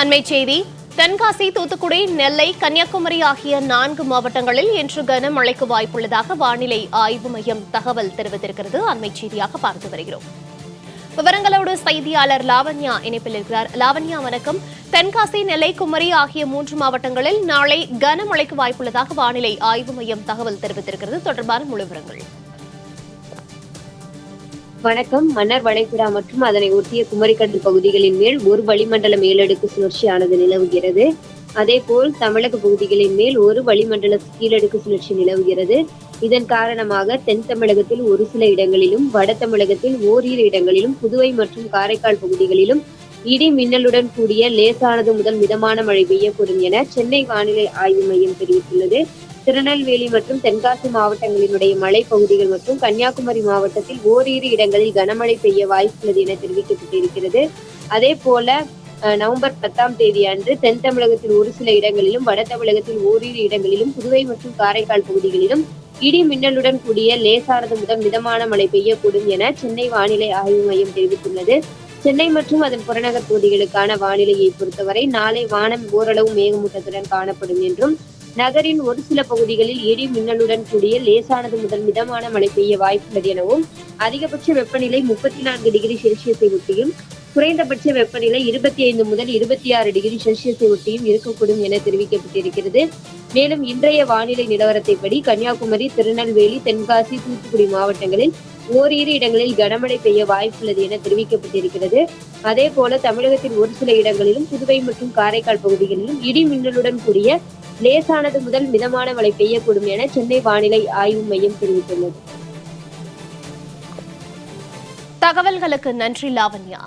அண்மை செய்தி தென்காசி தூத்துக்குடி நெல்லை கன்னியாகுமரி ஆகிய நான்கு மாவட்டங்களில் இன்று கனமழைக்கு வாய்ப்புள்ளதாக வானிலை ஆய்வு மையம் தகவல் தெரிவித்திருக்கிறது. அண்மை செய்தியாக பார்த்து வருகிறோம். விவரங்களோடு செய்தியாளர் லாவண்யா இணைப்பில் இருக்கிறார். லாவண்யா வணக்கம். தென்காசி நெல்லை குமரி ஆகிய மூன்று மாவட்டங்களில் நாளை கனமழைக்கு வாய்ப்புள்ளதாக வானிலை ஆய்வு மையம் தகவல் தெரிவித்திருக்கிறது. தொடர்பான முழு விவரங்கள். வணக்கம். மன்னர் வளைகுடா மற்றும் அதனை ஒட்டிய குமரிக்கடல் பகுதிகளின் மேல் ஒரு வளிமண்டல மேலடுக்கு சுழற்சியானது நிலவுகிறது. அதே போல் தமிழக பகுதிகளின் மேல் ஒரு வளிமண்டல கீழடுக்கு சுழற்சி நிலவுகிறது. இதன் காரணமாக தென் தமிழகத்தில் ஒரு சில இடங்களிலும் வட தமிழகத்தில் ஓரிரு இடங்களிலும் புதுவை மற்றும் காரைக்கால் பகுதிகளிலும் இடி மின்னலுடன் கூடிய லேசானது முதல் மிதமான மழை பெய்யக்கூடும் என சென்னை வானிலை ஆய்வு மையம் தெரிவித்துள்ளது. திருநெல்வேலி மற்றும் தென்காசி மாவட்டங்களினுடைய மலைப்பகுதிகள் மற்றும் கன்னியாகுமரி மாவட்டத்தில் ஓரிரு இடங்களில் கனமழை பெய்ய வாய்ப்புள்ளது என தெரிவிக்கப்பட்டிருக்கிறது. அதே போல நவம்பர் பத்தாம் தேதி அன்று தென் தமிழகத்தில் ஒரு சில இடங்களிலும் வட தமிழகத்தில் ஓரிரு இடங்களிலும் புதுவை மற்றும் காரைக்கால் பகுதிகளிலும் இடி மின்னலுடன் கூடிய லேசானது முதல் மிதமான மழை பெய்யக்கூடும் என சென்னை வானிலை ஆய்வு மையம் தெரிவித்துள்ளது. சென்னை மற்றும் அதன் புறநகர் பகுதிகளுக்கான வானிலையை பொறுத்தவரை நாளை வானம் ஓரளவு மேகமூட்டத்துடன் காணப்படும் என்றும் நகரின் ஒரு சில பகுதிகளில் இடி மின்னலுடன் கூடிய லேசானது முதல் மிதமான மழை பெய்ய வாய்ப்புள்ளது எனவும் அதிகபட்ச வெப்பநிலை முப்பத்தி நான்கு டிகிரி செல்சியஸை ஒட்டியும் குறைந்தபட்ச வெப்பநிலை இருபத்தி ஐந்து முதல் இருபத்தி ஆறு டிகிரி செல்சியஸை ஒட்டியும் இருக்கக்கூடும் என தெரிவிக்கப்பட்டிருக்கிறது. மேலும் இன்றைய வானிலை நிலவரத்தைப்படி கன்னியாகுமரி திருநெல்வேலி தென்காசி தூத்துக்குடி மாவட்டங்களில் ஓரிரு இடங்களில் கனமழை பெய்ய வாய்ப்புள்ளது என தெரிவிக்கப்பட்டிருக்கிறது. அதே போல தமிழகத்தின் ஒரு சில இடங்களிலும் புதுவை மற்றும் காரைக்கால் பகுதிகளிலும் இடி மின்னலுடன் கூடிய லேசானது முதல் மிதமான மழை பெய்யக்கூடும் என சென்னை வானிலை ஆய்வு மையம் தெரிவித்துள்ளது. தகவல்களுக்கு நன்றி லாவண்யா.